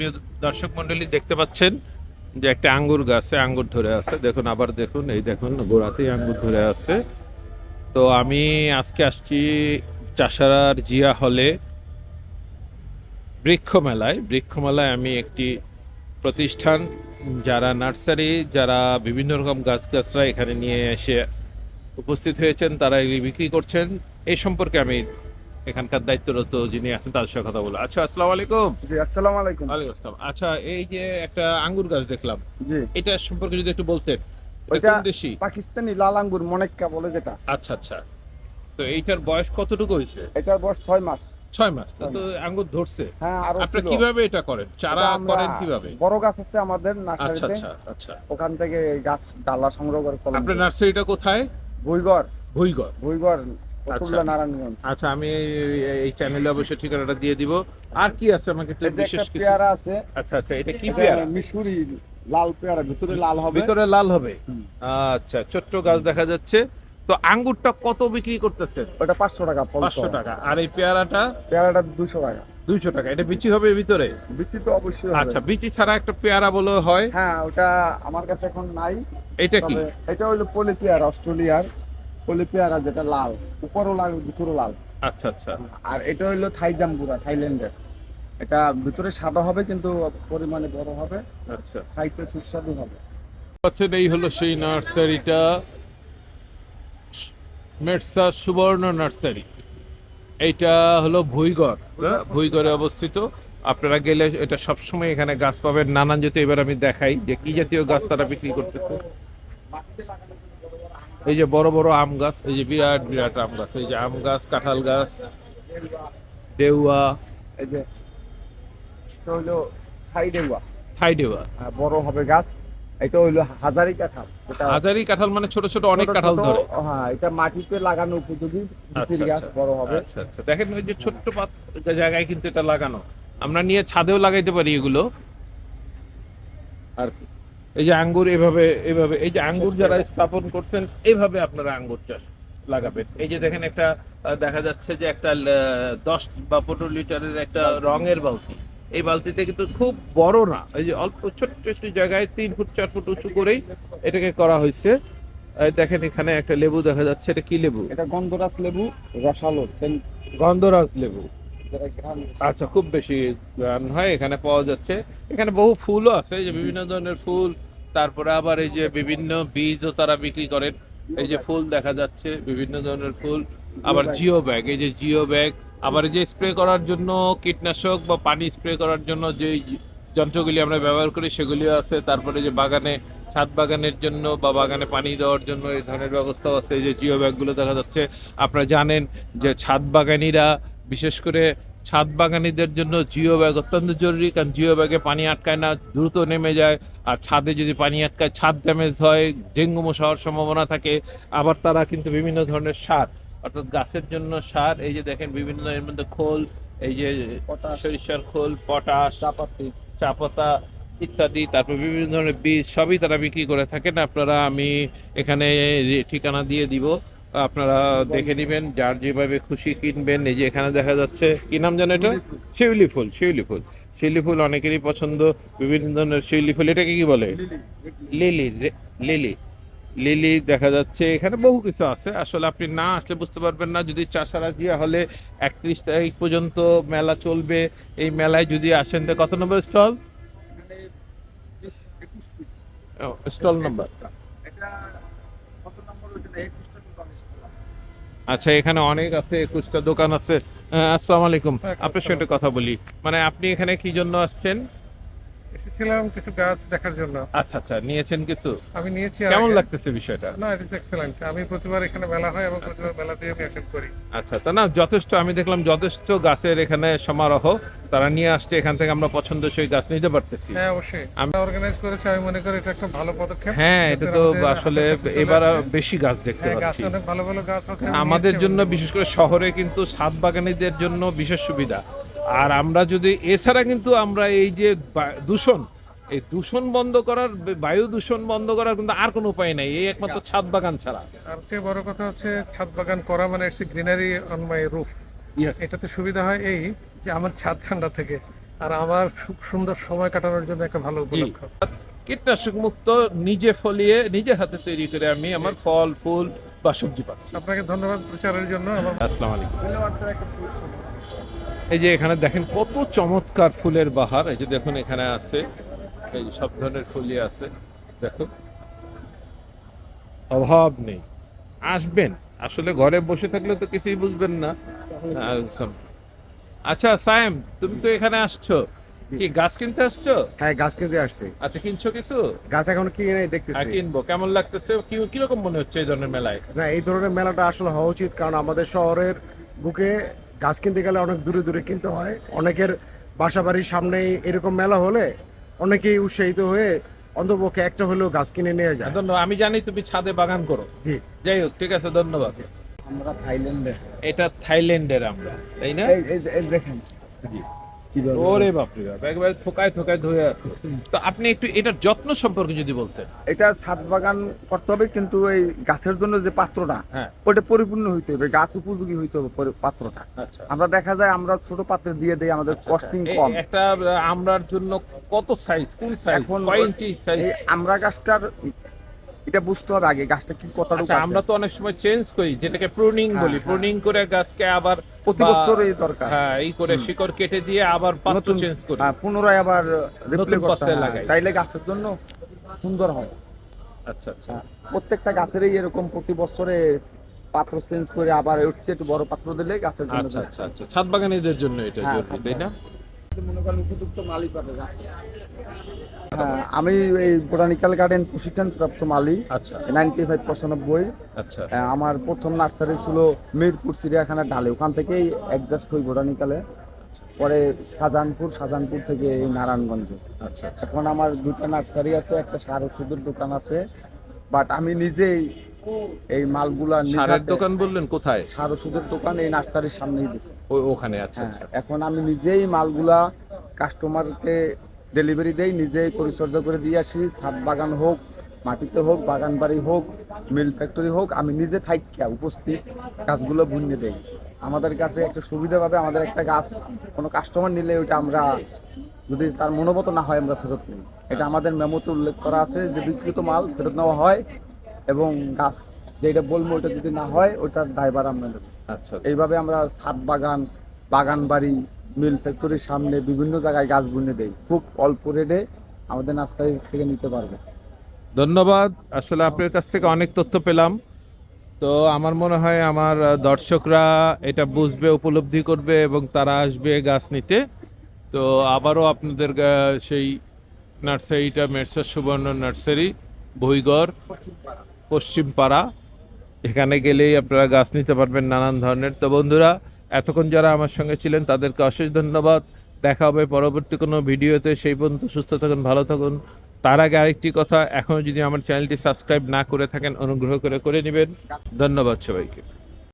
প্রিয় দর্শক মন্ডলী দেখতে পাচ্ছেন যে একটা আঙ্গুর গাছে আঙ্গুর ধরে আছে। দেখুন, আবার দেখুন, এই দেখুন, গোড়াতেই আঙ্গুর ধরে আছে। তো আমি আজকে আসছি চাষারার জিয়া হলে বৃক্ষ মেলায় বৃক্ষ মেলায় আমি একটি প্রতিষ্ঠান, যারা নার্সারি, যারা বিভিন্ন রকম গাছগাছরা এখানে নিয়ে এসে উপস্থিত হয়েছেন, তারা এগুলি বিক্রি করছেন। এই সম্পর্কে আমি এখানকার দায়িত্বরত যিনি আছেন তাদের সাথে কথা বলব। আচ্ছা আসসালামু আলাইকুম। জি আসসালামু আলাইকুম। ওয়ালাইকুম আসসালাম। আচ্ছা এই যে একটা আঙ্গুর গাছ দেখলাম জি। এটা সম্পর্কে যদি একটু বলতেন এটা কোন দেশি? পাকিস্তানি লাল আঙ্গুর মনেক্কা বলে যেটা। আচ্ছা আচ্ছা। তো এইটার বয়স কতটুকু হয়েছে? এটার বয়স ছয় মাস। ছয় মাস তো আঙ্গুর ধরছে। হ্যাঁ আরও আপনারা ছিল। কীভাবে এটা করেন? চারা করেন কীভাবে? বড় গাছ আছে আমাদের আচ্ছা নার্সারিতে। আচ্ছা আচ্ছা ওখান থেকে গাছ ডালা সংগ্রহ করে আপনার নার্সারিটা কোথায়? ভুইগড়। ভুইগড়। ভুইগড় ফতুল্লা নারায়ণগঞ্জ। আচ্ছা আমি এই- চ্যানেলে অবশ্যই ঠিকানাটা দিয়ে দিব। আর কি আছে আমাকে একটু বিশেষ কিছু? পেয়ারা আছে। আচ্ছা আচ্ছা এটা কি পেয়ারা? মিশরি লাল পেয়ারা ভিতরে লাল হবে। ভিতরে লাল হবে? আচ্ছা ছোট্ট গাছ দেখা যাচ্ছে। তো আঙ্গুরটা কত বিক্রি করতেছে ওটা পাঁচশো টাকা পাঁচশো টাকা। আর এই পেয়ারাটা? পেয়ারাটা দুশো টাকা। দুইশো টাকা। এটা বিচি হবে ভিতরে? বিচি তো অবশ্যই আচ্ছা বিচি ছাড়া একটা পেয়ারা বলে হয়। হ্যাঁ ওটা আমার কাছে এখন নাই। এটা কি? এটা হলো পলি পেয়ারা অস্ট্রেলিয়ার। পলি পেয়ারা যেটা লাল উপরও লাল ভিতরও লাল। আচ্ছা আচ্ছা। আর এটা হইল থাই জাম্বুরা থাইল্যান্ডের। এটা ভিতরে সাদা হবে কিন্তু পরিমাণে বড় হবে। আচ্ছা। খাইতে সুস্বাদু হবে। পাচ্ছেন এই হলো সেই নার্সারিটা। মেরসা সুবর্ণ নার্সারি। এইটা হলো ভুইগড় হ্যাঁ, ভুইগড়ে অবস্থিত। আপনারা গেলে এটা সবসময় এখানে গাছ পাবেন। নানান জাতীয় এবার আমি দেখাই যে কি জাতীয় গাছ তারা বিক্রি করতেছে। এই যে বড় বড় আম গাছ এই যে বিরাট বিরাট আম গাছ এই যে আম গাছ কাঁঠাল গাছ দেউয়া এই যে থাই ডেউয়া থাই দেউয়া। বড় হবে গাছ এটা হইল হাজারি কাঁঠাল। হাজারি কাঁঠাল মানে ছোট ছোট অনেক কাঁঠাল ধরে। হ্যাঁ এটা মাটিতে লাগানো উপযোগী আচ্ছা, গাছ আচ্ছা। বড় হবে। আচ্ছা আচ্ছা। দেখেন ওই যে ছোট্ট পাত জায়গায় কিন্তু এটা লাগানো। আমরা নিয়ে ছাদেও লাগাইতে পারি এগুলো। আর কি। এই যে আঙ্গুর এভাবে এভাবে এই যে আঙ্গুর যারা স্থাপন করছেন এইভাবে আপনারা আঙ্গুর চাষ লাগাবেন। এই যে দেখেন একটা দেখা যাচ্ছে যে একটা দশ বা পনেরো লিটারের একটা রঙের বালতি। এই বালতিতে কিন্তু খুব বড় না এই যে অল্প ছোট্ট একটু জায়গায় তিন ফুট চার ফুট উঁচু করেই এটাকে করা হয়েছে। দেখেন এখানে একটা লেবু দেখা যাচ্ছে এটা কি লেবু? এটা গন্ধরাজ লেবু রসালো গন্ধরাজ লেবু। আচ্ছা খুব বেশি হয় এখানে পাওয়া যাচ্ছে। এখানে বহু ফুলও আছে যে বিভিন্ন ধরনের ফুল তারপরে আবার এই যে বিভিন্ন বীজও তারা বিক্রি করেন। এই যে ফুল দেখা যাচ্ছে বিভিন্ন ধরনের ফুল। আবার জিও ব্যাগ এই যে জিও ব্যাগ আবার এই যে স্প্রে করার জন্য কীটনাশক বা পানি স্প্রে করার জন্য যে যন্ত্রগুলি আমরা ব্যবহার করি সেগুলিও আছে। তারপরে যে বাগানে ছাদ বাগানের জন্য বা বাগানে পানি দেওয়ার জন্য এই ধরনের ব্যবস্থাও আছে। এই যে জিও ব্যাগগুলো দেখা যাচ্ছে। আপনারা জানেন যে ছাদ বাগানিরা বিশেষ করে ছাদ বাগানিদের জন্য জিও ব্যাগ অত্যন্ত জরুরি কারণ জিও ব্যাগে পানি আটকায় না দ্রুত নেমে যায়। আর ছাদে যদি পানি আটকায় ছাদ ড্যামেজ হয় ডেঙ্গু মশা হওয়ার সম্ভাবনা থাকে। আবার তারা কিন্তু বিভিন্ন ধরনের সার অর্থাৎ গাছের জন্য সার এই যে দেখেন বিভিন্ন এর মধ্যে খোল এই যে সরিষার খোল পটাশ চাপাতি। চা পাতা ইত্যাদি তারপর বিভিন্ন ধরনের বীজ সবই তারা বিক্রি করে থাকেন। আপনারা আমি এখানে ঠিকানা দিয়ে দিব। আপনারা দেখে নেবেন যার যেভাবে খুশি কিনবেন। এই যে এখানে দেখা যাচ্ছে কি নাম জানো এটা? শিউলি ফুল। শিউলি ফুল শিউলি ফুল। অনেকেরই পছন্দ বিভিন্ন ধরনের শিউলি ফুল। এটাকে কি বলে? লিলি। Lily lily. দেখা যাচ্ছে এখানে বহু কিছু আছে। আসলে আপনি না আসলে বুঝতে পারবেন না। যদি চাষারা জিয়া হলে একত্রিশ তারিখ পর্যন্ত মেলা চলবে। এই মেলায় যদি আসেন তো কত নম্বর স্টল? Stall number. এটা কত আচ্ছা এখানে অনেক আছে একুশটা দোকান আছে। আসসালামু আলাইকুম। আপনার সাথে কথা বলি। মানে আপনি এখানে কি জন্য আসছেন? এসেছিলাম কিছু গাছ দেখার জন্য। আচ্ছা আচ্ছা নিয়েছেন কিছু? আমি নিয়েছি কেমন লাগতেছে বিষয়টা? না ইট ইজ এক্সেলেন্ট আমি প্রতিবার এখানে মেলা হয় এবং প্রতিবার আমি অ্যাটেন্ড করি। আচ্ছা তা না যথেষ্ট আমি দেখলাম যথেষ্ট গাছের এখানে সমারোহ। তারা নিয়ে আসছে এখান থেকে আমরা পছন্দসই গাছ নিতে পারতেছি। হ্যাঁ অবশ্যই। আমি- অর্গানাইজ করেছি আমি মনে করি এটা একটা ভালো পদক্ষেপ। হ্যাঁ এটা তো আসলে এবার বেশি গাছ দেখতে হ্যাঁ পাচ্ছি। অনেক ভালো ভালো গাছ আছে আমাদের জন্য বিশেষ করে শহরে কিন্তু ছাদ বাগানীদের জন্য বিশেষ সুবিধা। আর আমরা যদি এছাড়া কিন্তু আমরা এই যে দূষণ এই দূষণ বন্ধ করার বায়ু দূষণ বন্ধ করার কিন্তু আর কোনো উপায় নাই। এই একমাত্র ছাদ বাগান ছাড়া। আর চেয়ে বড় কথা হচ্ছে ছাদ বাগান করা মানে গ্রিনারি অন মাই রুফ এটাতে সুবিধা হয় এই যে আমার ছাদ ঠান্ডা থেকে আর আমার খুব সুন্দর সময় কাটানোর জন্য একটা ভালো উপলক্ষ। কীটনাশক মুক্ত নিজে ফলিয়ে নিজের হাতে তৈরি করে আমি আমার ফল ফুল বা সবজি পাচ্ছি। আপনাকে ধন্যবাদ প্রচারের জন্য আসসালামু আলাইকুম। এই যে এখানে দেখেন কত চমৎকার ফুলের বাহার। এই যে দেখুন এখানে আছে এই সব ধরনের ফুলই আছে দেখুন। অভাব নেই। আসবেন। আসলে ঘরে বসে থাকলে তো কিছুই বুঝবেন না। আচ্ছা। সায়েম তুমি তো এখানে আসছো। কি গাছ কিনতে আসছো? হ্যাঁ গাছ কিনতে আসছি। আচ্ছা কিনছো কিছু? গাছ এখন কিনে হ্যাঁ দেখতেছি। কিনবো। কেমন লাগতেছে? কি কীরকম মনে হচ্ছে এই ধরনের মেলায়? না এই ধরনের মেলাটা আসলে হওয়া উচিত কারণ আমাদের শহরের বুকে গাছ কিনতে গেলে অনেক দূরে দূরে কিনতে হয়। অনেকের বাসা বাড়ির সামনে এরকম মেলা হলে অনেকেই উৎসাহিত হয়ে অন্তপক্ষে একটা হলেও গাছ কিনে নিয়ে যায়। ধন্যবাদ। আমি জানি তুমি ছাদে বাগান করো। জি। যাই হোক ঠিক আছে ধন্যবাদ। আমরা থাইল্যান্ডে এটা থাইল্যান্ডের আমরা তাই না? দেখেন। জি। ওরে বাপরে বাপ একবারে থোকায় থোকায় ধরে আছে। তো আপনি একটু এটার যত্ন সম্পর্কে যদি বলতেন। এটা ছাদ বাগান করতে হবে কিন্তু এই গাছের জন্য যে পাত্রটা হ্যাঁ। ওটা পরিপূর্ণ হইতে হবে গাছ উপযোগী হইতে হবে পাত্রটা। আচ্ছা। আমরা দেখা যায় আমরা ছোট পাত্রে দিয়ে দেই আমাদের কস্টিং কম। একটা আমরার জন্য কত সাইজ কোন সাইজ কয় ইঞ্চি সাইজ আমরা গাছটার এটা বুঝতে হবে আগে গাছটা কি কতটুকু আচ্ছা আছে। আমরা তো অনেক সময় চেঞ্জ করি যেটাকে প্রুনিং হ্যাঁ, বলি। হ্যাঁ। প্রুনিং করে গাছকে আবার প্রতি বছরই দরকার। হ্যাঁ এই করে শিকড় কেটে দিয়ে আবার পাত্র চেঞ্জ করি। হ্যাঁ, পুনরায় আবার রিপ্লে করতে হয়। লাগাই। তাইলে গাছের জন্য সুন্দর হয়। আচ্ছা আচ্ছা। হ্যাঁ, প্রত্যেকটা গাছেরই এরকম প্রতি বছরে পাত্র চেঞ্জ করে আবার উঠছে একটু বড় পাত্র দিলে গাছের জন্য আচ্ছা আচ্ছা আচ্ছা। ছাদ বাগানীদের জন্য এটা হ্যাঁ, জরুরি তাই না? মনে করেন উপযুক্ত মালিক পাবে গাছে। হ্যাঁ, আমি এই বোটানিক্যাল গার্ডেন প্রশিক্ষণ প্রাপ্ত মালিক আচ্ছা। নাইনটি ফাইভ পঁচানব্বই। আচ্ছা। আমার প্রথম নার্সারি ছিল মিরপুর চিড়িয়াখানার ঢালে ওখান থেকেই অ্যাডজাস্ট হই বোটানিক্যালে। পরে শাহজাহানপুর শাহজাহানপুর থেকে এই নারায়ণগঞ্জ। আচ্ছা আচ্ছা। এখন আমার দুটা নার্সারি আছে একটা সার ওষুধের দোকান আছে। বাট আমি নিজেই এই মালগুলা সারের দোকান বললেন কোথায়? সার ওষুধের দোকান এই নার্সারির সামনেই দিছি। ওখানে আচ্ছা হ্যাঁ, আচ্ছা। এখন আমি নিজেই মালগুলা কাস্টমারকে ডেলিভারি দেই নিজেই পরিচর্যা করে দিয়ে আসি। ছাদ বাগান হোক মাটিতে হোক বাগান বাড়ি হোক মিল ফ্যাক্টরি হোক আমি নিজে থাইকা উপস্থিত গাছগুলো বুনে দেই। আমাদের কাছে একটা সুবিধা পাবে আমাদের একটা গাছ কোনো কাস্টমার নিলে ওইটা আমরা যদি তার মনোমত না হয় আমরা ফেরত নিই। এটা আমাদের মেমোতে উল্লেখ করা আছে যে বিক্রিত মাল ফেরত নেওয়া হয় এবং গাছ যেটা বলব ওটা যদি না হয় ওটার দায়ভার আমরা নেব। আচ্ছা। এইভাবে আমরা ছাদ বাগান বাগান বাড়ি মিল ফ্যাক্টরির সামনে বিভিন্ন জায়গায় গাছ বুনে দেই খুব অল্প রেটে আমাদের নার্সারি থেকে নিতে পারবে। ধন্যবাদ। আসলে আপনার কাছ থেকে অনেক তথ্য পেলাম। তো আমার মনে হয় আমার দর্শকরা এটা বুঝবে, উপলব্ধি করবে এবং তারা আসবে গাছ নিতে। তো আবারও আপনাদের সেই নার্সারিটা মেরসার সুবর্ণ নার্সারি বইগড় পশ্চিমপাড়া। এখানে গেলেই আপনারা গাছ নিতে পারবেন নানান ধরনের। তো বন্ধুরা এতক্ষণ যারা আমার সঙ্গে ছিলেন, তাদেরকে অশেষ ধন্যবাদ। দেখা হবে পরবর্তী কোনো ভিডিওতে। সেই পর্যন্ত সুস্থ থাকুন, ভালো থাকুন। তার আগে আরেকটি কথা এখনও যদি আমার চ্যানেলটি সাবস্ক্রাইব না করে থাকেন, অনুগ্রহ করে করে নেবেন। ধন্যবাদ সবাইকে।